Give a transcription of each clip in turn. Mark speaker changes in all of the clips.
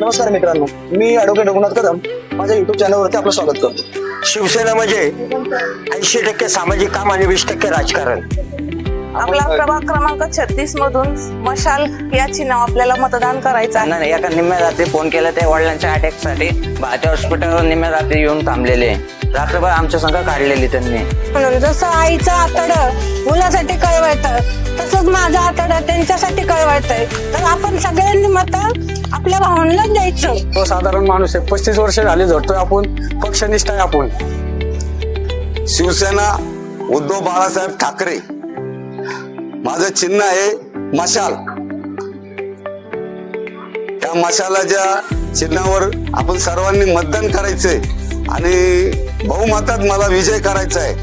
Speaker 1: नमस्कार मित्रांनो मी ॲडव्होकेट रघुनाथ कदम. माझ्या युट्यूब चॅनलवरती आपलं स्वागत करतो.
Speaker 2: शिवसेना म्हणजे ऐंशी टक्के सामाजिक काम आणि वीस टक्के राजकारण.
Speaker 3: आपला प्रभाग क्रमांक छत्तीस मधून मशाल या चिन्ह आपल्याला मतदान करायचं आहे.
Speaker 4: नाही एका निम्म्या रात्री फोन केला ते वडिलांच्या अटॅकसाठी. भारतीय हॉस्पिटलवर निम्म्या रात्री येऊन थांबलेले. रात्रभर आमच्या संघ काढलेली त्यांनी.
Speaker 5: म्हणून जसं आईचं आतड मुलासाठी कळवायचं तसंच माझं आतड त्यांच्यासाठी कळवायचंय तर आपण सगळ्यांनी मत आपल्या भावनांनाच द्यायचं.
Speaker 6: तो साधारण माणूस आहे. पस्तीस वर्ष झाले झटतोय आपण. पक्षनिष्ठ आहे आपण.
Speaker 7: शिवसेना उद्धव बाळासाहेब ठाकरे. माझं चिन्ह आहे मशाल. त्या मशालाच्या चिन्हावर आपण सर्वांनी मतदान करायचंय. आणि बहुमतात मला विजय करायचा आहे.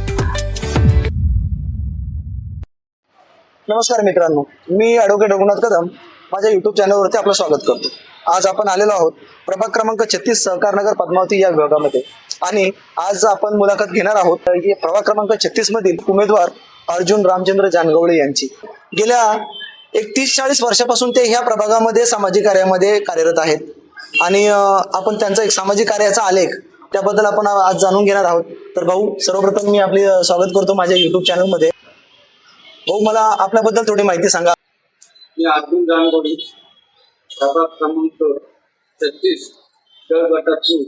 Speaker 1: नमस्कार मित्रांनो. मी ॲडव्होकेट रघुनाथ कदम. माझ्या युट्यूब चॅनलवरती आपलं स्वागत करतो. आज आपण आलेलो आहोत प्रभाग क्रमांक छत्तीस सहकारनगर पद्मावती या विभागामध्ये. आणि आज आपण मुलाखत घेणार आहोत प्रभाग क्रमांक छत्तीस मधील उमेदवार अर्जुन रामचंद्र जानगवळे यांची. गेल्या एक तीस चाळीस वर्षापासून ते ह्या प्रभागामध्ये सामाजिक कार्यामध्ये कार्यरत आहेत. आणि आपण त्यांचा एक सामाजिक कार्याचा आलेख त्याबद्दल आपण आज जाणून घेणार आहोत. तर भाऊ सर्वप्रथम मी आपले स्वागत करतो माझ्या युट्यूब चॅनलमध्ये भाऊ मला आपल्याबद्दल थोडी माहिती सांगा.
Speaker 8: मी अर्जुन जानकोडी प्रभाग क्रमांक छत्तीस ड गटातून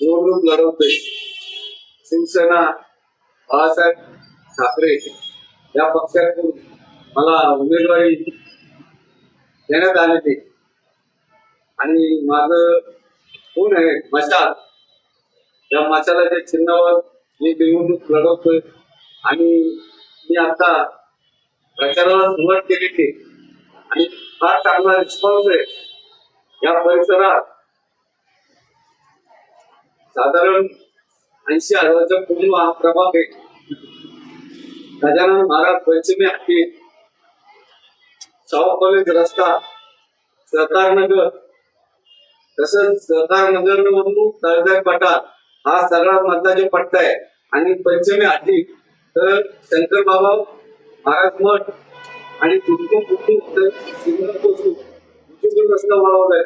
Speaker 8: निवडणूक लढवतोय. शिवसेना बाळासाहेब ठाकरे या पक्षातून मला उमेदवारी देण्यात आलेली आणि माझं कोण आहे मशाल. या मशालाच्या चिन्हावर मी निवडणूक लढवतोय. आणि मी आता प्रचाराला सुरुवात केलेली आहे. आणि फार चांगला रिस्पॉन्स आहे. या परिसरात साधारण ऐंशी हजाराच्या पूर्ण हा प्रभाग आहे. गजानन महाराज पंचमी हत्ती शाहू कॉलेज रस्ता सहकार नगर तसंच सहकार नगर मधून तळजाई पठार हा सगळा मतदाचे पट्टा आहे. आणि पंचमी हाती तर शंकर बाबा महाराज मठ आणि तिथून कुठून सिंगापूरपासून कुठून रस्ता आहे.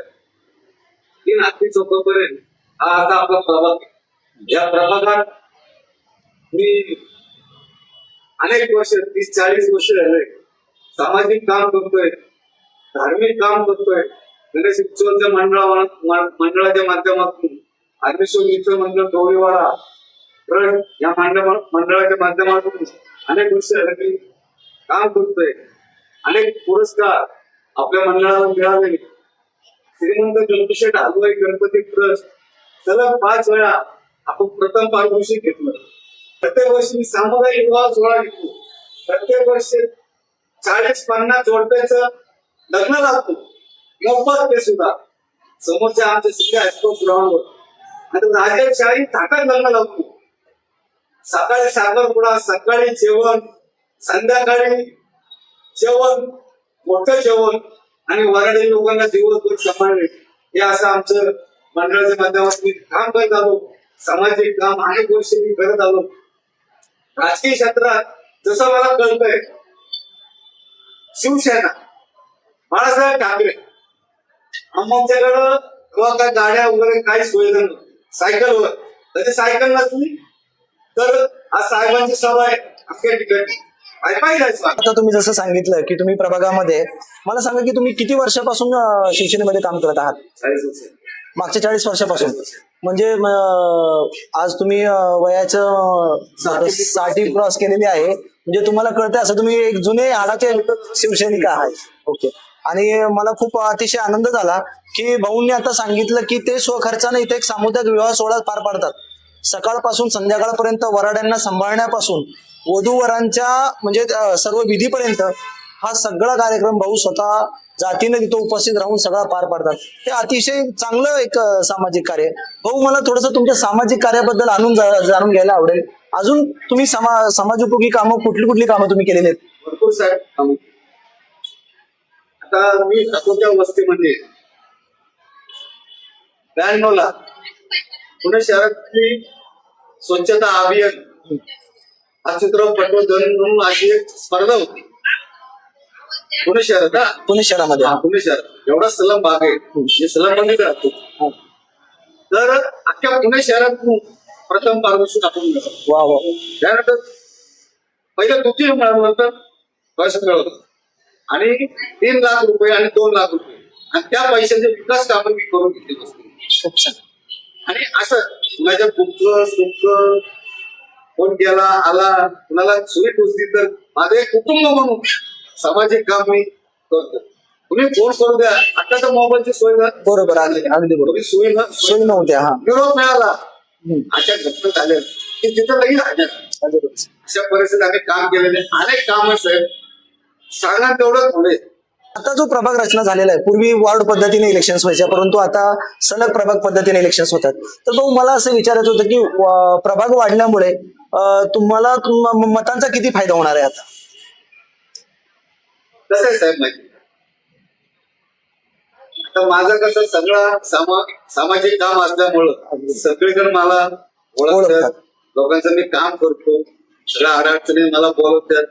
Speaker 8: तीन हाती चौकापर्यंत हा आता आपला प्रभाग या प्रभागात मी अनेक वर्ष तीस चाळीस वर्ष झाले. सामाजिक काम करतोय धार्मिक काम करतोय. म्हणजे गणेश उत्सवाच्या मंडळा मंडळाच्या माध्यमातून अग्निशोध मित्र मंडळ डोळीवाडा ट्रस्ट या मंडळ मंडळाच्या माध्यमातून अनेक वर्ष काम करतोय. अनेक पुरस्कार आपल्या मंडळाला मिळाले. श्रीमंत गणपशेठ हलवाई गणपती ट्रस्ट सलग पाच वेळा आपण प्रथम पारितोषिक घेतलं. प्रत्येक वर्षी मी सामुदायिक विवाह सोहळा घेतो. प्रत्येक वर्षी चाळीस पन्नास जोडप्याचं लग्न लागतो. मोफत ते सुद्धा. समोरच्या आमच्या शिक्का असतो ग्राउंडवर. आणि राजेशाही थाटात लग्न लागतो सकाळी साखरपुडा सकाळी जेवण संध्याकाळी जेवण मोठं जेवण आणि वराडी लोकांना दिवसभर सांभाळणे. हे असं आमचं मंडळाच्या माध्यमातून काम करत आलो. सामाजिक काम अनेक वर्ष मी करत आलो. राजकीय क्षेत्रात जसं मला कळतंय शिवसेना बाळासाहेब ठाकरे आमच्याकडं किंवा काय गाड्या वगैरे काही सुविधा नाही. सायकलवर. तरी सायकल नसली तर आज साहेबांची सभा आहे अख्ख्या ठिकाणी
Speaker 1: आता तुम्ही जसं सांगितलं की तुम्ही प्रभागामध्ये मला सांगा की तुम्ही किती वर्षापासून अं, शिवसेनेमध्ये काम करत आहात? मागच्या चाळीस वर्षापासून. म्हणजे म, आज तुम्ही अं, वयाचं साठी क्रॉस केलेली. आहे. म्हणजे तुम्हाला कळतंय असं तुम्ही एक जुने हाडाचे शिवसैनिक आहात. ओके. आणि मला खूप अतिशय आनंद झाला की भाऊंनी आता सांगितलं की ते स्वखर्चाने इथे एक सामुदायिक विवाह सोहळा पार पाडतात. सकाळपासून संध्याकाळपर्यंत वराड्यांना सांभाळण्यापासून वधूवरांच्या म्हणजे सर्व विधीपर्यंत हा सगळा कार्यक्रम भाऊ स्वतः जातीने तिथं उपस्थित राहून सगळा पार पाडतात. ते अतिशय चांगलं एक सामाजिक कार्य. भाऊ मला थोडस तुमच्या सामाजिक कार्याबद्दल आणून जाणून घ्यायला आवडेल. अजून तुम्ही समा समाजोपयोगी कामं कुठली कुठली कामं तुम्ही केलेली आहेत?
Speaker 8: भरपूर साहेब आता मी अकोच्या वस्तीमध्ये ब्याण्णवला पुणे शहरातली स्वच्छता अभियान पटवर्धन अशी एक स्पर्धा होती. पुणे शहरात हा
Speaker 1: पुणे शहरामध्ये.
Speaker 8: हा, पुणे शहर. एवढा सलम भाग आहे. सलममध्ये राहतो तर अख्ख्या पुणे शहरात प्रथम पारितोषिक आपण.
Speaker 1: वा वा.
Speaker 8: त्यानंतर पहिलं तुमची नंतर पैसे मिळवलं आणि तीन लाख रुपये आणि दोन लाख रुपये. आणि त्या पैशाचे विकास कामं मी करून घेतली होती.
Speaker 1: खूप छान.
Speaker 8: आणि असं कुणाच्या दुःख सुख कोण गेला आला. कुणाला सुई टोचली तर माझं एक कुटुंब म्हणून सामाजिक काम मी करतो. तुम्ही फोन करू द्या. आता तर मोबाईलची सोय.
Speaker 1: बरोबर अगदी बरोबर.
Speaker 8: सोयी
Speaker 1: नव्हत्या हा.
Speaker 8: निरोप मिळाला. अशा घटना झाल्या. की तिथं लगेच हजर. अशा परिस्थितीत आम्ही काम केलेले. अनेक काम आहेत सांगा तेवढं थोडे.
Speaker 1: आता जो प्रभाग रचना झालेला आहे पूर्वी वॉर्ड पद्धतीने इलेक्शन व्हायच्या परंतु आता सलग प्रभाग पद्धतीने इलेक्शन होतात. तर भाऊ मला असं विचारायचं होतं की प्रभाग वाढल्यामुळे तुम्हाला मतांचा किती फायदा होणार आहे आता?
Speaker 8: कसं आहे साहेब माहिती माझं कसं सगळं सामा सामाजिक काम असल्यामुळं सगळीकडे मला ओळखतात. लोकांचं मी काम करतो. सगळ्या अडचणी मला बोलवतात.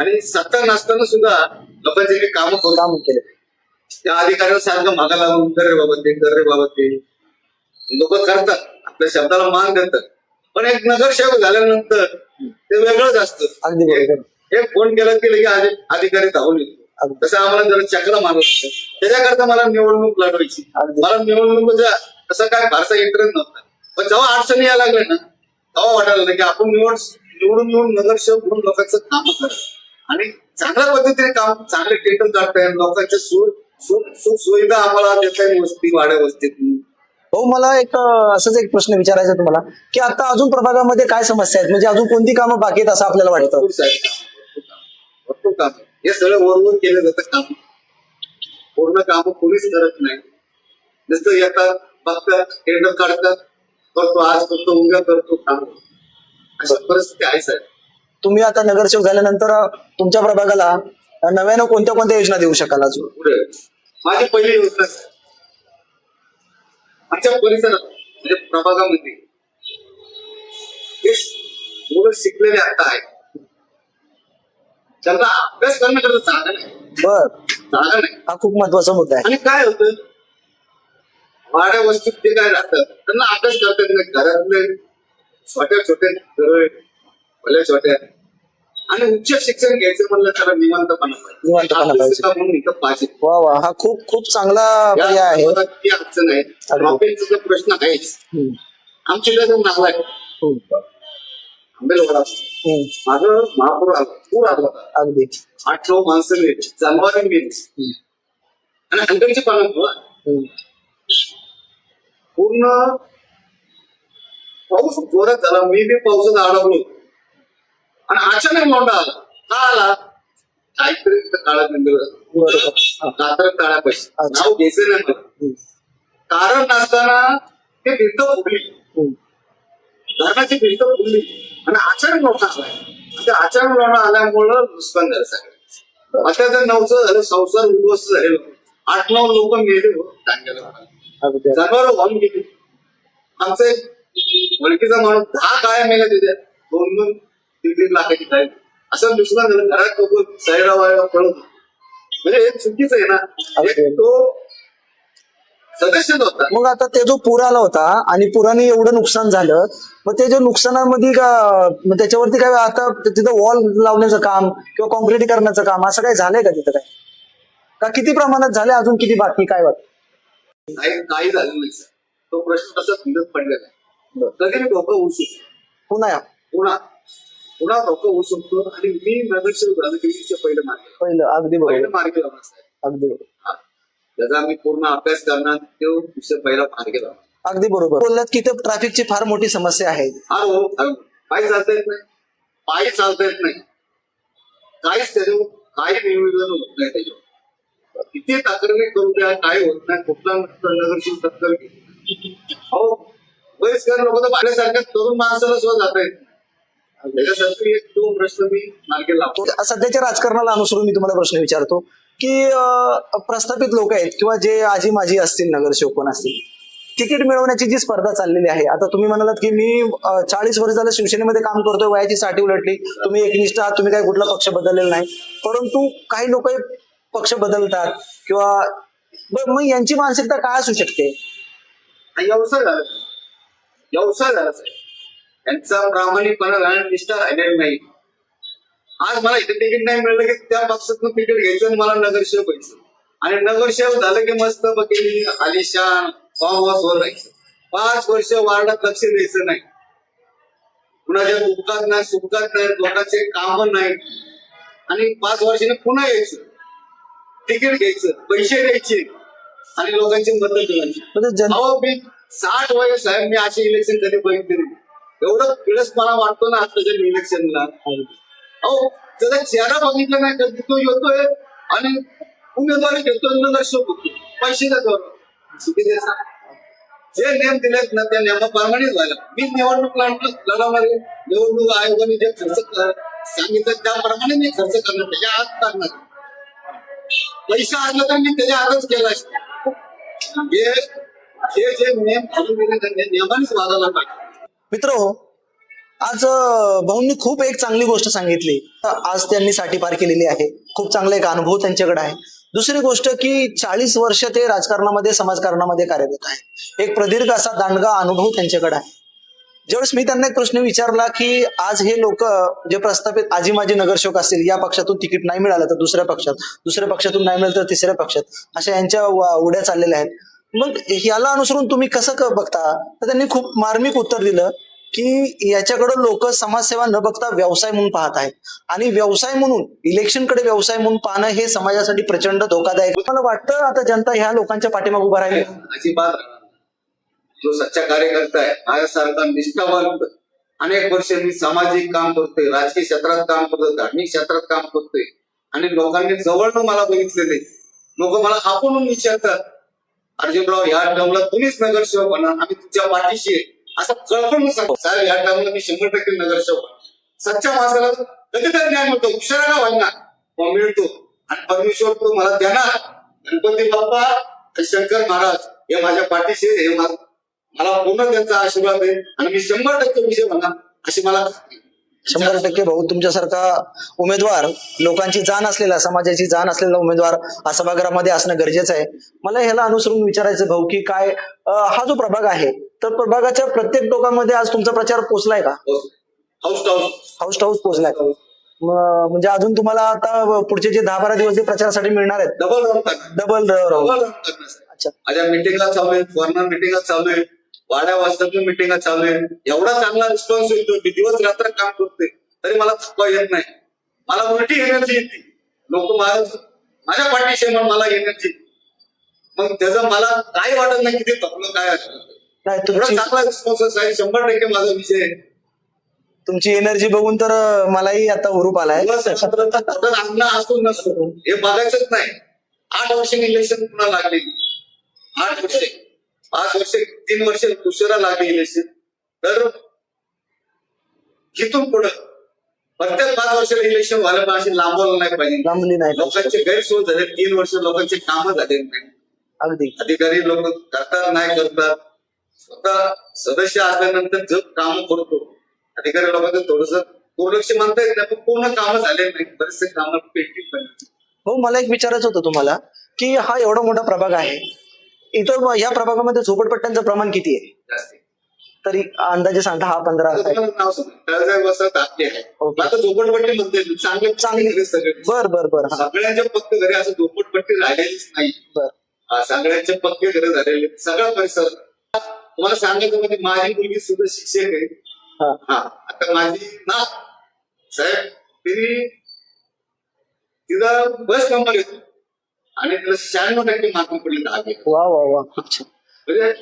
Speaker 8: आणि सत्ता नसताना सुद्धा लोकांचे मी काम
Speaker 1: काम केले.
Speaker 8: त्या अधिकाऱ्याला सारखं मागा लागून कर रे बाबा ते कर रे बाबा ते. लोक करतात. आपल्या शब्दाला मान देतात. पण एक नगरसेवक झाल्यानंतर ते वेगळंच असतं. हे फोन केला की लगे अधि- अधिकारी धावून येतो. तसं आम्हाला जरा चक्र मारत. त्याच्याकरता मला निवडणूक लढवायची. मला निवडणुकीचा तसं काय फारसा इंटरेस्ट नव्हता पण जेव्हा अडचणी यायला लागल्या ना तेव्हा वाटायला लागलं की आपण निवड निवडून निवडून नगरसेवक म्हणून लोकांचं काम करा आणि चांगल्या पद्धतीने काम चांगले टेंडर काढता येईल लोकांच्या सुख सुख सुख सुविधा आम्हाला देता येईल वस्ती वाड्या वस्तीत
Speaker 1: भाऊ मला एक असंच एक प्रश्न विचारायचा तुम्हाला की आता अजून प्रभागामध्ये काय समस्या आहेत? म्हणजे अजून कोणती कामं बाकी आहेत असं आपल्याला वाटतं?
Speaker 8: भरपूर काम, हे सगळं वरवर केलं जातं काम. पूर्ण काम कोणीच करत नाही. नुसतं येतात बघतात टेंडर काढतात. करतो आज करतो उद्या करतो काम. अशा परिस्थिती आहे साहेब.
Speaker 1: तुम्ही आता नगरसेवक झाल्यानंतर तुमच्या प्रभागाला नव्यानं कोणत्या कोणत्या योजना देऊ शकाल अजून?
Speaker 8: पुढे. माझी पहिली योजना. आमच्या परिसरात म्हणजे प्रभागामध्ये हे मुलं शिकलेले आता आहेत त्यांना अभ्यास करण्याकरता जागा नाही.
Speaker 1: बर.
Speaker 8: जागा नाही.
Speaker 1: हा खूप महत्त्वाचा मुद्दा आहे.
Speaker 8: आणि काय होतं? वाड्या वस्तीत ते काय राहतात त्यांना अभ्यास करता येत नाही. घरातले छोट्या छोट्या घर भल्या छोट्या आणि उच्च शिक्षण घ्यायचं म्हणलं त्याला निवांतपणा पाहिजे.
Speaker 1: निवांतपणा
Speaker 8: आपलं
Speaker 1: पाहिजे.
Speaker 8: सुद्धा म्हणून इथं पाहिजे
Speaker 1: वा वा हा खूप खूप चांगला पर्याय
Speaker 8: या
Speaker 1: आहे
Speaker 8: ती अडचण आहे जो प्रश्न आहेच
Speaker 1: हम्म.
Speaker 8: आमच्या नाव आहे
Speaker 1: हम्म.
Speaker 8: आंबेलवाडा
Speaker 1: हम्म.
Speaker 8: माझं महापूर आला पूर आला होता.
Speaker 1: अगदी
Speaker 8: आठ नऊ माणसं मेली जनावरे मेली आणि हंड्रेडची पानं.
Speaker 1: हम्म.
Speaker 8: पूर्ण पाऊस जोरात झाला मी बी पावसात अडकलो आणि अचानक लोंढा आला. का आला? काहीतरी काळा बिंदू
Speaker 1: बरोबर.
Speaker 8: कातर काळ्या पैसे
Speaker 1: अच्छा.
Speaker 8: नाव घ्यायचं नाही मला. कारण नसताना ते भिंत
Speaker 1: हम्म.
Speaker 8: धरणाची भिंत फुगली. आणि अचानक लोटा आला. त्या अचानक लोटा आल्यामुळं नुकसान झालं सगळं आता जर नवचं झालं संसार उद्ध्वस्त झालेलं आठ नऊ लोक मेले जनावर वाहून गेली. आमचे ओळखीचा माणूस दहा काय मेला तिथे. दोन दोन तीन तीन लाखाची काय असं नुकसान झालं. घरात लोक साईडा वायडा पळत म्हणजे हे चुकीचं आहे ना. एक तो सदस्यच होता.
Speaker 1: मग आता ते जो पूर आला होता आणि पुराने एवढं नुकसान झालं मग ते जे नुकसानामध्ये का मग त्याच्यावरती काय आता तिथं वॉल लावण्याचं काम किंवा कॉन्क्रिटीकरणाचं काम असं काय झालंय का तिथं काय का किती प्रमाणात झाले अजून किती बाकी? काय वाटतं?
Speaker 8: काही काही झालं नाही सर तो प्रश्न तसाच पडलेला आहे. कधी डोकं शकतो
Speaker 1: पुन्हा
Speaker 8: पुन्हा पुन्हा डोकं होऊ शकतो आणि मी नगरसेवक दिवशीच्या पहिले मार्ग
Speaker 1: पहिलं अगदी
Speaker 8: पहिले मार्ग लावणार
Speaker 1: अगदी.
Speaker 8: त्याचा आम्ही पूर्ण अभ्यास करणार तो विषय पहिला मार्ग लावणार
Speaker 1: अगदी बरोबर. बोललात की ते ट्रॅफिकची फार मोठी समस्या आहे.
Speaker 8: हा हो पायी चालता येत नाही. पायी चालता येत नाही. काहीच त्याच्यावर काही नियोजन होत नाही त्याच्यावर. किती तक्रारी करू द्या काय होत नाही. कुठला नगरसेवक तक्रार हो वयस्कर लोक तर पाण्यासारख्या तरुण माणसाला सुद्धा जाता येत त्याच्यासाठी एक तो प्रश्न मी मार्गे लावतो.
Speaker 1: तो सध्याच्या राजकारणाला अनुसरून मी तुम्हाला प्रश्न विचारतो की प्रस्थापित लोक आहेत किंवा जे आजी माजी असतील नगरसेवक कोण असतील तिकीट मिळवण्याची जी स्पर्धा चाललेली आहे आता तुम्ही म्हणालात की मी चाळीस वर्ष झालं शिवसेनेमध्ये काम करतोय वयाची साठी उलटली तुम्ही एकनिष्ठ आहात तुम्ही काही कुठला पक्ष बदललेला नाही. परंतु काही लोक पक्ष बदलतात किंवा बरं, मग यांची मानसिकता काय असू शकते?
Speaker 8: व्यवसाय झाला. व्यवसाय त्यांचा प्रामाणिकपणा राहणं निष्ठा राहिलेली नाही. आज मला इथे तिकीट नाही मिळलं की त्या पक्षातून तिकीट घ्यायचं आणि मला नगरसेवक व्हायचं. आणि नगरसेवक झालं की मस्त बघितली आलिशान फॉर्म हाऊस वर राहायचं. पाच वर्ष वार्डात लक्ष द्यायचं नाही. कुणाच्या दुःखात नाही सुखात नाही लोकांचे काम नाही. आणि पाच वर्षाने पुन्हा यायचं. तिकीट घ्यायचं पैसे द्यायचे आणि लोकांची मदत करायची.
Speaker 1: म्हणजे
Speaker 8: साठ वय साहेब मी असे इलेक्शन कधी बघितले एवढं एवढं मला वाटतो ना आताच्या इलेक्शनला अहो त्याचा चेहरा बघितला नाही कधी तो येतोय आणि उमेदवारी घेतो नगरसेवक होतो. पैसे देतो. चुकीचे जे नियम दिलेत ना त्या नियमाप्रमाणेच व्हायला मी निवडणूक लढ- लढवणार निवडणूक आयोगाने जे खर्च सांगितलं त्याप्रमाणे मी खर्च करणार. त्याच्या आत करणार पैसा असला तर मी त्याच्या आतच केला असतो. हे हे जे नियम घालून दिले त्या नियमानेच वागायला पाहिजे
Speaker 1: मित्र हो आज भाऊंनी खूप एक चांगली गोष्ट सांगितली. आज त्यांनी साठी पार केलेली आहे. खूप चांगला एक अनुभव त्यांच्याकडे आहे. दुसरी गोष्ट की चाळीस वर्ष ते राजकारणामध्ये समाजकारणामध्ये कार्यरत आहे. एक प्रदीर्घ असा दांडगा अनुभव त्यांच्याकडे आहे. ज्यावेळेस मी त्यांना एक प्रश्न विचारला की आज हे लोक जे प्रस्थापित आजी माझे नगरसेवक असतील या पक्षातून तिकीट नाही मिळालं तर दुसऱ्या पक्षात दुसऱ्या पक्षातून नाही मिळालं तर तिसऱ्या पक्षात अशा यांच्या उड्या चाललेल्या आहेत. मग याला अनुसरून तुम्ही कसं बघता? तर त्यांनी खूप मार्मिक उत्तर दिलं की याच्याकडे लोक समाजसेवा न बघता व्यवसाय म्हणून पाहत आहेत. आणि व्यवसाय म्हणून इलेक्शनकडे व्यवसाय म्हणून पाहणं हे समाजासाठी प्रचंड धोकादायक. मला वाटतं आता जनता ह्या लोकांच्या पाठीमाग उभा राहिली?
Speaker 8: अजिबात जो सच्चा कार्यकर्ता आहे माझ्यासारखा निष्ठावंत अनेक वर्ष मी सामाजिक काम करतोय राजकीय क्षेत्रात काम करतोय धार्मिक क्षेत्रात काम करतोय. आणि लोकांनी जवळनं मला बघितलेले लोक मला आपण विचारतात अर्जुनराव ह्या टर्मला तुम्हीच नगरसेवक होणार. आम्ही तुमच्या पाठीशी आहे. असं कळकळून सांगतो साहेब ह्या टर्मला मी शंभर टक्के नगरसेवक होणार. सच्च्या माणसाला कधीतरी न्याय मिळतो. उशिरा व्हायना मग मिळतो. आणि परमेश्वर तो मला देणार. गणपती बाप्पा आणि शंकर महाराज हे माझ्या पाठीशी आहे. हे मला पूर्ण त्यांचा आशीर्वाद आहे. आणि मी शंभर टक्के विजय होणार अशी मला.
Speaker 1: शंभर टक्के भाऊ तुमच्यासारखा उमेदवार लोकांची जाण असलेला समाजाची जाण असलेला उमेदवार हा सभागृहामध्ये असणं गरजेचं आहे. मला ह्याला अनुसरून विचारायचं भाऊ की काय हा जो प्रभाग आहे तर प्रभागाच्या प्रत्येक टोकामध्ये आज तुमचा प्रचार पोहोचलाय का?
Speaker 8: House to house.
Speaker 1: House to house पोहोचलाय म- म्हणजे अजून तुम्हाला आता पुढचे जे दहा बारा दिवस जे प्रचारासाठी मिळणार आहेत
Speaker 8: डबल
Speaker 1: डबल. अच्छा.
Speaker 8: माझ्या मिटिंगला चालू आहे मिटिंगला चालू आहे. वाड्या वाजतातून मिटिंगला चालू आहे. एवढा चांगला रिस्पॉन्स येतो मी दिवस रात्र काम करतोय. तरी मला थकवा येत नाही. मला उलटी एनर्जी येते. लोक माझ्या माझ्या पाठीशी म्हणून मला एनर्जी मग त्याचं मला काय वाटत नाही किती थकलं काय एवढा
Speaker 1: तुमची
Speaker 8: चांगला रिस्पॉन्स आहे. शंभर टक्के माझा विषय
Speaker 1: तुमची एनर्जी बघून तर मलाही आता हुरूप आलाय.
Speaker 8: असतो नसतो. हे बघायचंच नाही. आठ वर्ष इलेक्शन पुन्हा लागली? आठ वर्ष. पाच वर्ष तीन वर्ष उशिरा लागली इलेक्शन. तर इथून पुढं प्रत्येक पाच वर्षाला इलेक्शन व्हायला पण अशी लांबवलं नाही पाहिजे.
Speaker 1: लांबली नाही
Speaker 8: लोकांचे गैरसोय झाले तीन वर्ष लोकांचे कामं झाले नाही.
Speaker 1: अगदी.
Speaker 8: अधिकारी लोक करतात नाही करतात. स्वतः सदस्य असल्यानंतर जग काम करतो अधिकारी लोकांचं थोडस दुर्लक्ष म्हणता येत नाही पण पूर्ण कामं झाले नाही. बरेचसे कामं पेंटिंग पण
Speaker 1: हो मला एक विचारायचं होतं तुम्हाला की हा एवढा मोठा प्रभाग आहे इतर या प्रभागामध्ये झोपडपट्ट्यांचं प्रमाण किती आहे? तरी अंदाजे पंधरा
Speaker 8: सांगतो
Speaker 1: ओके.
Speaker 8: आता झोपडपट्टी म्हणते चांगले
Speaker 1: चांगली.
Speaker 8: घरी सगळे.
Speaker 1: बर बर बर. हा.
Speaker 8: सगळ्यांच्या पक्के घरी असं झोपडपट्टी राहिलेलीच नाही.
Speaker 1: बर.
Speaker 8: हा, सगळ्यांचे पक्के घरे झालेले. सगळा परिसर तुम्हाला सांगायचं म्हणजे माझी मुलगी सुद्धा शिक्षक आहे.
Speaker 1: हा.
Speaker 8: हा आता माझी ना साहेब तिने तिचा बस येतो. आणि तिला शहाण्णव टक्के मार्क पडले दहा.
Speaker 1: वा वा वा. छान.
Speaker 8: म्हणजे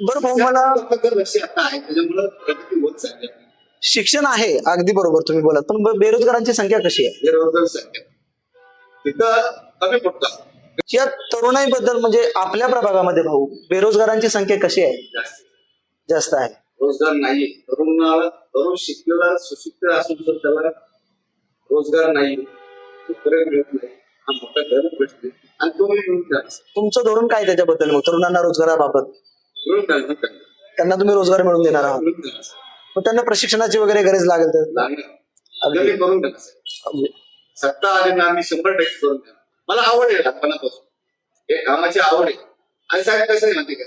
Speaker 1: बरं भाऊ मला
Speaker 8: लोकांचं लक्ष आता आहे. त्याच्यामुळे प्रगती होत चालली आहे.
Speaker 1: शिक्षण आहे अगदी बरोबर तुम्ही बोलत. पण ब- बेरोजगारांची संख्या कशी आहे?
Speaker 8: बेरोजगार संख्या. तिथं कमी पडतात
Speaker 1: या तरुणाईबद्दल म्हणजे आपल्या प्रभागामध्ये भाऊ बेरोजगारांची संख्या कशी आहे?
Speaker 8: जास्त.
Speaker 1: जास्त आहे.
Speaker 8: रोजगार नाही तरुणाला तरुण शिकलेला सुशिक्षित असून तर त्याला रोजगार नाही नोकऱ्या मिळत नाही. हा मोठा गरज भेटते आणि तो मिळून द्यायचा.
Speaker 1: तुमचं धोरण काय त्याच्याबद्दल मग तरुणांना रोजगाराबाबत
Speaker 8: मिळून त्यांना.
Speaker 1: त्यांना तुम्ही रोजगार मिळवून देणार आहात
Speaker 8: मिळून.
Speaker 1: मग त्यांना प्रशिक्षणाची वगैरे गरज लागेल तर
Speaker 8: लागणार. अगदी करून सत्ता आली ना आम्ही शंभर टक्के करून द्या मला आवड आहे लहानपणापासून हे कामाची आवड आहे आणि साहेब कसं आहे माहिती का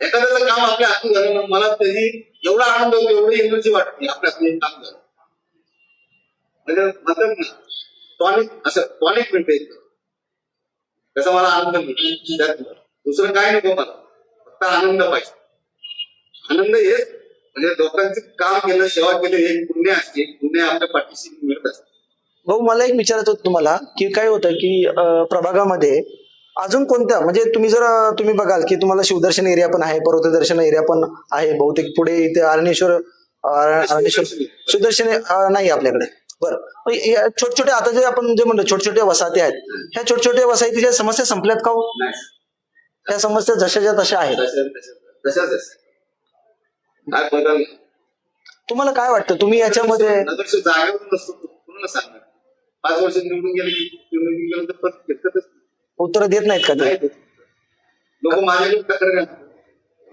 Speaker 8: एखाद्याचं काम आपल्या हातून झालं ना मला तरी एवढा आनंद होतो एवढी एनर्जी वाटते आपल्या हातून काम झालं म्हणजे म्हणतात ना टॉनिक असं टॉनिक मिळते त्याचा मला आनंद मिळतो. त्यात दुसरं काय नको मला. फक्त आनंद पाहिजे. आनंद हेच म्हणजे लोकांचं काम केलं सेवा केली हे पुण्य असते. पुण्य आपल्या पाठीशी मिळत असते.
Speaker 1: भाऊ मला एक विचारायचं होतं तुम्हाला की काय होतं की प्रभागामध्ये अजून कोणत्या म्हणजे तुम्ही जर तुम्ही बघाल की तुम्हाला शिवदर्शन एरिया पण आहे पर्वतदर्शन एरिया पण आहे बहुतेक पुढे इथे अरणेश्वर अरणेश्वर शिवदर्शन नाही आपल्याकडे. बरं. छोटे छोटे आता जे आपण जे म्हणतो छोटे छोटे वसाहती आहेत ह्या छोट्या छोट्या वसाहतीच्या समस्या संपल्यात का हो?
Speaker 8: नाही.
Speaker 1: त्या समस्या जशाच्या तशा आहेत. तुम्हाला काय वाटतं? तुम्ही याच्यामध्ये
Speaker 8: पाच वर्ष निवडून गेले
Speaker 1: उत्तर देत नाहीत का ते?
Speaker 8: लोक तक्रार.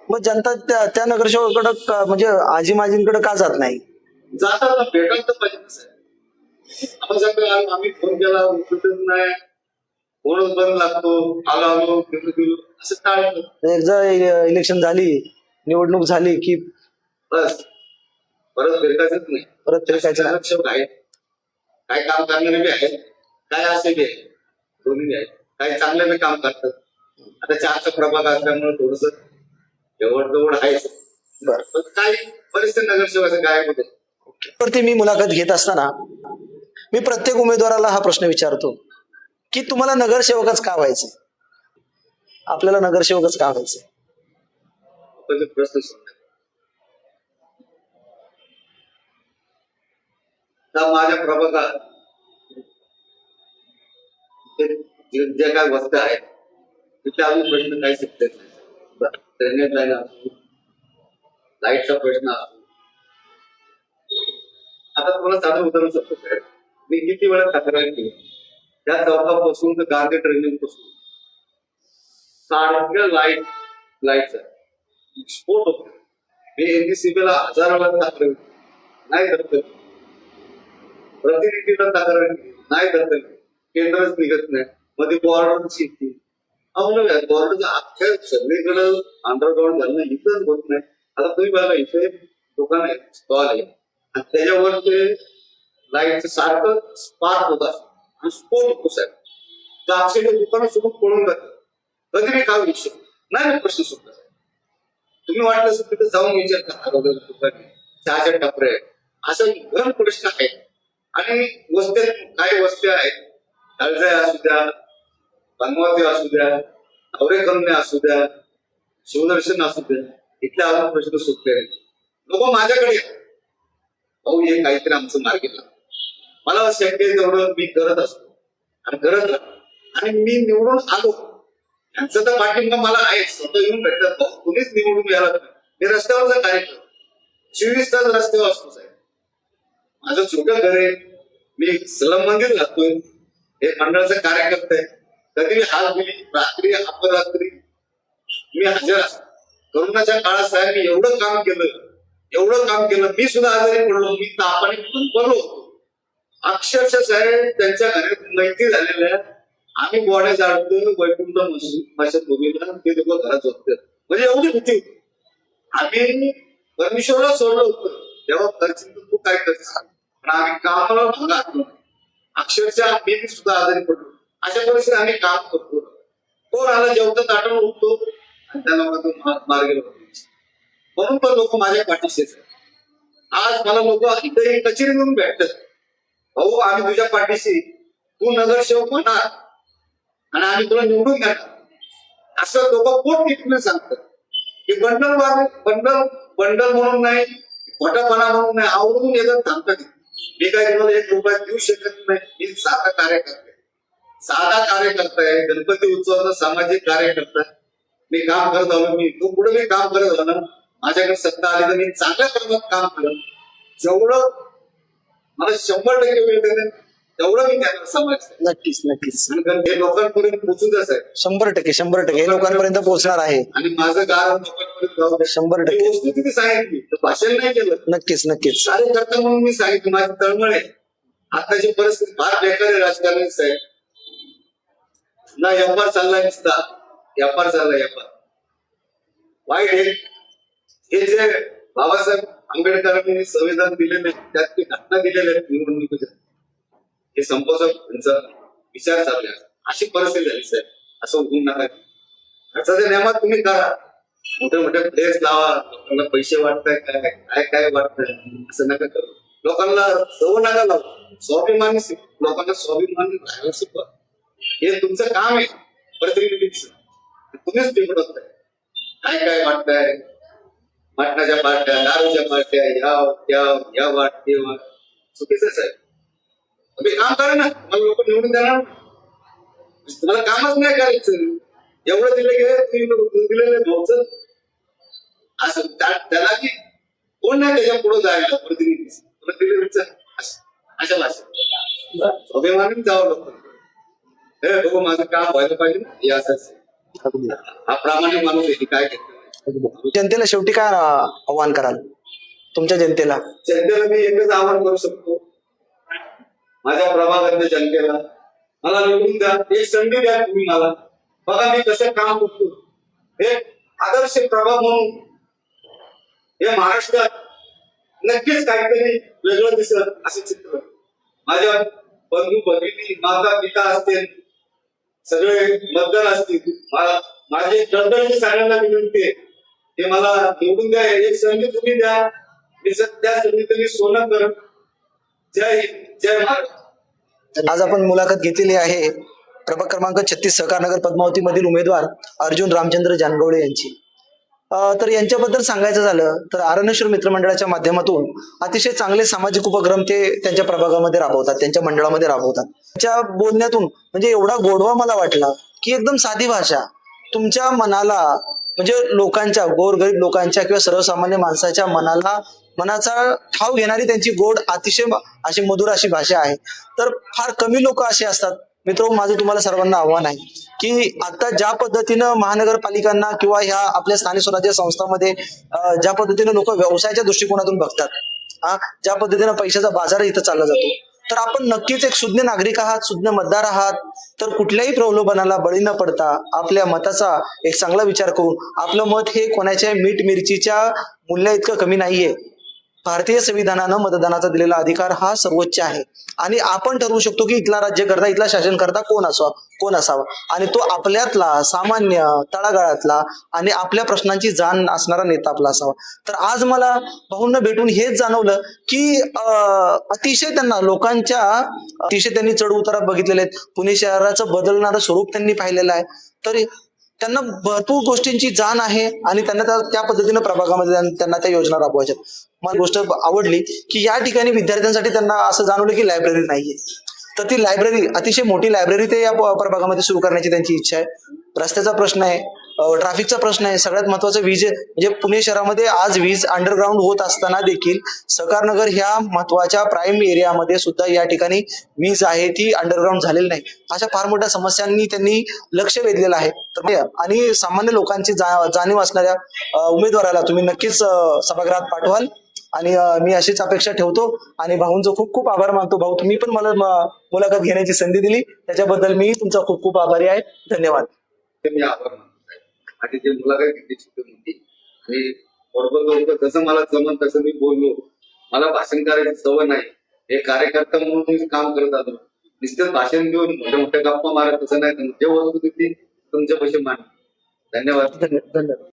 Speaker 1: मग जनता त्या त्या नगरसेवकाकडे का- म्हणजे आजी माजींकडे का जात नाही?
Speaker 8: जातात भेटायला तर पाहिजे कसं आहे. आपण सांगतो आम्ही फोन केला उचलतच नाही. फोनच बंद लागतो आलो आलो गेलो गेलो असं टाळतो
Speaker 1: एकदा इलेक्शन झाली निवडणूक झाली की
Speaker 8: बस. परत भेटायचंच नाही.
Speaker 1: परत फिरकायचं.
Speaker 8: नगरसेवक आहेत काय काम करणारे बी आहेत. काय असे बी आहेत दोन्ही बी आहेत. काही चांगले बी काम करतात. आता चारचा प्रभाग असल्यामुळे थोडस जवळ जवळ आहे.
Speaker 1: बरं.
Speaker 8: पण काही बरेचसे नगरसेवकाचे गायब होते.
Speaker 1: वरती मी मुलाखत घेत असताना मी प्रत्येक उमेदवाराला हा प्रश्न विचारतो की तुम्हाला नगरसेवकच का व्हायचं? आपल्याला नगरसेवकच का व्हायचं?
Speaker 8: माझ्या प्रभागात जे काय वस्त आहेत तिथे अजून प्रश्न काही शिकत ड्रेनेज लाईन असो लाईटचा प्रश्न असतो आता तुम्हाला साधं उदाहरण शकतो मी किती वेळा तक्रार केली? त्या चौकापासून तर गांधी ट्रेनिंगपासून. सारख्या लाइट लाईटचा स्फोट होतो. मी एनडीसीबीला हजार वेळा तक्रार केली. नाही दखल प्रतिनिधीला तक्रार केली. नाही दखल केंद्रच निघत नाही. मध्ये बॉर्डर शेती आम्हाला बॉर्डर अख्ख्या सगळीकडे अंडरग्राऊंड झालं. इथंच होत नाही. आता तुम्ही बघा इथे दुकान आहे स्टॉल आहे. आणि त्याच्यावर ते लाईटचं सारखं स्पार्क होत असतं. आणि स्फोट होतो साहेब दुकानासोबत पळून जात कधी मी काय विषय नाही. प्रश्न सुटला तुम्ही वाटलं असं तिथे जाऊन विचार करा. अगोदर दुकानी चहाच्या टपरे असं गरम प्रश्न आहे आणि वस्त्या काही वस्त्या आहेत? तळजाय असू द्या बनवाते असू द्या नवरेकन्या असू द्या शिवदर्शन असू द्या इथल्या अजून प्रश्न सुटले लोक माझ्याकडे भाऊ हे काहीतरी आमचं मार्गी लागतं मला शक्य तेवढं मी करत असतो. आणि करत राहतो. आणि मी निवडून आलो. त्यांचं तर पाठिंबा मला आहे. स्वतः येऊन भेटतात. हो, कुणीच तुम्हीच निवडून यायला मी रस्त्यावरचा कार्यक्रम चोवीस तास रस्त्यावर असतो साहेब. माझं छोटं घर आहे. मी सलम मंदिर राहतोय हे मंडळाचं कार्यकर्ता आहे. कधी मी हात दिली रात्री अपरात्री. मी हजर असतो. करोनाच्या काळात साहेब मी एवढं काम केलं. एवढं काम केलं. मी सुद्धा आजारी पडलो. मी तापाने पण बरलो होतो. अक्षरशः साहेब त्यांच्या घरात माहिती झालेल्या आम्ही गोड्या जाडतो वैकुंठ भाषेत बोललेला ते लोक घरात झोपतात. म्हणजे एवढी भीती होती. आम्ही परमेश्वरला सोडलं होतं. तेव्हा करशील तू काय करशील पण आम्ही कामाला भागात अक्षरशः मी सुद्धा आजारी पडलो. अशा परिस्थितीत आम्ही काम करतो. कोण आला जेवढं ताटून उठतो आणि त्या लोकांना मार्ग म्हणून पण लोक माझ्या पाठीशी आज मला लोक इथे कचेरी म्हणून भेटतात. भाऊ आम्ही तुझ्या पाठीशी. तू नगरसेवक होणार. आणि आम्ही तुला निवडून घेणार असं लोक पोट टिकून सांगतात? की बंडल वाग बंडल बंडल म्हणून नाही खोटापणा म्हणून नाही आवडून येतात थांबतात मी काय तुम्हाला एक रुपया देऊ शकत नाही. मी साधा कार्यकर्ता साधा कार्यकर्ता आहे. गणपती उत्सवाचा सामाजिक कार्यकर्ता मी काम करत आलो. मी तू पुढे मी काम करत आलो ना? माझ्याकडे सत्ता आली तर मी चांगल्या प्रमाणात काम करत जेवढं मला शंभर टक्के वेळ देते तेवढं मी त्यांना समाज
Speaker 1: नक्कीच नक्कीच.
Speaker 8: हे लोकांपर्यंत द्या साहेब
Speaker 1: शंभर टक्के शंभर टक्के. हे लोकांपर्यंत पोहोचणार आहे.
Speaker 8: आणि माझं गाव लोकांपर्यंत जाऊ.
Speaker 1: शंभर टक्के.
Speaker 8: वस्तू किती सांगितली. भाषण नाही केलं.
Speaker 1: नक्कीच नक्कीच.
Speaker 8: कार्यकर्ता म्हणून मी सांगितलं माझी तळमळ आहे. आताची परिस्थिती फार बेकार आहे राजकारणी साहेब. ना व्यापार चाललाय नुसता. व्यापार चाललाय व्यापार. वाईट आहे. हे जे बाबासाहेब आंबेडकरांनी संविधान दिलेले त्यात ते घटना दिलेल्या आहेत निवडणुकीच्या. हे संपोषक यांचा विचार चालले आहे. अशी परिस्थिती झाली साहेब. असं होऊ नका खर्चाच्या नियमात तुम्ही करा. मोठे मोठे प्लेस लावा. लोकांना पैसे वाटताय काय? काय काय वाटतंय? असं नका करू. लोकांना सव नका लावू. स्वाभिमानी लोकांना स्वाभिमानी राहायला शिकवा. हे तुमचं काम आहे. प्रतिनिधीच. तुम्हीच बिघडवताय काय काय वाटतंय? मटणाच्या पाट्या दारूच्या पाट्या या त्या या वाट ते वाट. चुकीच आहे साहेब. तुम्ही काम करा ना मला लोक निवडून देणार. ना. तुम्हाला कामच नाही करायचं. एवढं दिलं गेलं तुम्ही लोक दिलेलं भाऊचं. असं त्याला की कोण नाही त्याच्या पुढे जायला प्रतिनिधी. प्रतिनिधीचं अशा भाषा अभिमानाने जावं लोक हे बघू माझं काम व्हायला पाहिजे ना हे असंच हा प्रामाणिक माणूस आहे काय घेतलं
Speaker 1: जनतेला शेवटी काय आव्हान कराल? तुमच्या जनतेला?
Speaker 8: जनतेला मी एकच आवाहन करू शकतो. माझ्या प्रभागातल्या जनतेला. मला निवडून द्या. एक संधी द्या तुम्ही मला. बघा मी कसं काम करतो. हे आदर्श प्रभाग म्हणून हे महाराष्ट्रात नक्कीच काहीतरी वेगळं दिसत असे चित्र. माझ्या बंधू भगिनी माता पिता असतील सगळे मतदार असतील मला माझे जनतेची सगळ्यांना विनंती आहे. हे मला निवडून द्या एक संधी तुम्ही द्या. मी त्या संधीचं मी सोनं करत जय हिंद जय महाराज
Speaker 1: आज आपण मुलाखत घेतलेली आहे प्रभाग क्रमांक छत्तीस सहकार नगर पद्मावती मधील उमेदवार अर्जुन रामचंद्र जानगवडे यांची. तर यांच्याबद्दल सांगायचं झालं तर आरणेश्वर मित्रमंडळाच्या माध्यमातून अतिशय चांगले सामाजिक उपक्रम ते त्यांच्या प्रभागामध्ये राबवतात त्यांच्या मंडळामध्ये राबवतात. त्यांच्या बोलण्यातून म्हणजे एवढा गोडवा मला वाटला की एकदम साधी भाषा. तुमच्या मनाला म्हणजे लोकांच्या गोरगरीब लोकांच्या किंवा सर्वसामान्य माणसाच्या मनाला मनाचा ठाव घेणारी त्यांची गोड अतिशय अशी मधुर अशी भाषा आहे. तर फार कमी लोक असे असतात. मित्र माझं तुम्हाला सर्वांना आव्हान आहे की आता ज्या पद्धतीनं महानगरपालिकांना किंवा ह्या आपल्या स्थानिक स्वराज्य संस्थांमध्ये ज्या पद्धतीनं लोक व्यवसायाच्या दृष्टिकोनातून बघतात हा ज्या पद्धतीनं पैशाचा बाजार इथं चालला जातो तर आपण नक्कीच एक सुज्ञ नागरिक आहात सुज्ञ मतदार आहात. तर कुठल्याही प्रलोभनाला बळी न पडता आपल्या मताचा एक चांगला विचार करून आपलं मत हे कोणाच्या मीठ मिरचीच्या मूल्या इतकं कमी नाहीये. भारतीय संविधानानं मतदानाचा दिलेला अधिकार हा सर्वोच्च आहे. आणि आपण ठरवू शकतो की इथला राज्यकर्ता इथला शासनकर्ता कोण असावा कोण असावा? आणि तो आपल्यातला सामान्य तळागाळातला आणि आपल्या प्रश्नांची जाण असणारा नेता आपला असावा. तर आज मला भाऊंना भेटून हेच जाणवलं की अतिशय त्यांना लोकांच्या अतिशय त्यांनी चढ उतारा बघितलेले आहेत. पुणे शहराचं बदलणारं स्वरूप त्यांनी पाहिलेलं आहे. तर त्यांना भरपूर गोष्टींची जाण आहे आणि त्यांना त्या- त्या पद्धतीनं प्रभागामध्ये त्यांना त्या योजना राबवायच्या मला गोष्ट आवडली की या ठिकाणी विद्यार्थ्यांसाठी त्यांना असं जाणवलं की लायब्ररी नाहीये. तर ती लायब्ररी अतिशय मोठी लायब्ररी ते या प्रभागामध्ये सुरू करण्याची त्यांची इच्छा आहे. रस्त्याचा प्रश्न आहे ट्रॅफिकचा प्रश्न आहे. सगळ्यात महत्वाचं वीज आहे. म्हणजे पुणे शहरामध्ये आज वीज अंडरग्राऊंड होत असताना देखील सकारनगर ह्या महत्त्वाच्या प्राईम एरियामध्ये सुद्धा या ठिकाणी वीज आहे. ती अंडरग्राऊंड झालेली नाही. अशा फार मोठ्या समस्यांनी त्यांनी लक्ष वेधलेलं आहे. तर आणि सामान्य लोकांची जा- जाणीव असणाऱ्या उमेदवाराला तुम्ही नक्कीच सभागृहात पाठवाल. आणि मी अशीच अपेक्षा ठेवतो आणि भाऊंचं खूप खूप आभार मानतो. भाऊ तुम्ही पण मला मुलाखत घेण्याची संधी दिली. त्याच्याबद्दल मी तुमचा खूप खूप आभारी आहे. धन्यवाद.
Speaker 8: ते मी आभार आणि ते मुलाखत घेतली आणि बरोबर जसं मला जमन तसं मी बोललो. मला भाषण करायची सवय नाही. हे कार्यकर्ता म्हणून मी काम करत आलो. नुसतं भाषण देऊन मोठ्या मोठ्या गप्पा मारत तसं नाही. जे वस्तू ती तुमच्या पैसे मान
Speaker 1: धन्यवाद धन्यवाद.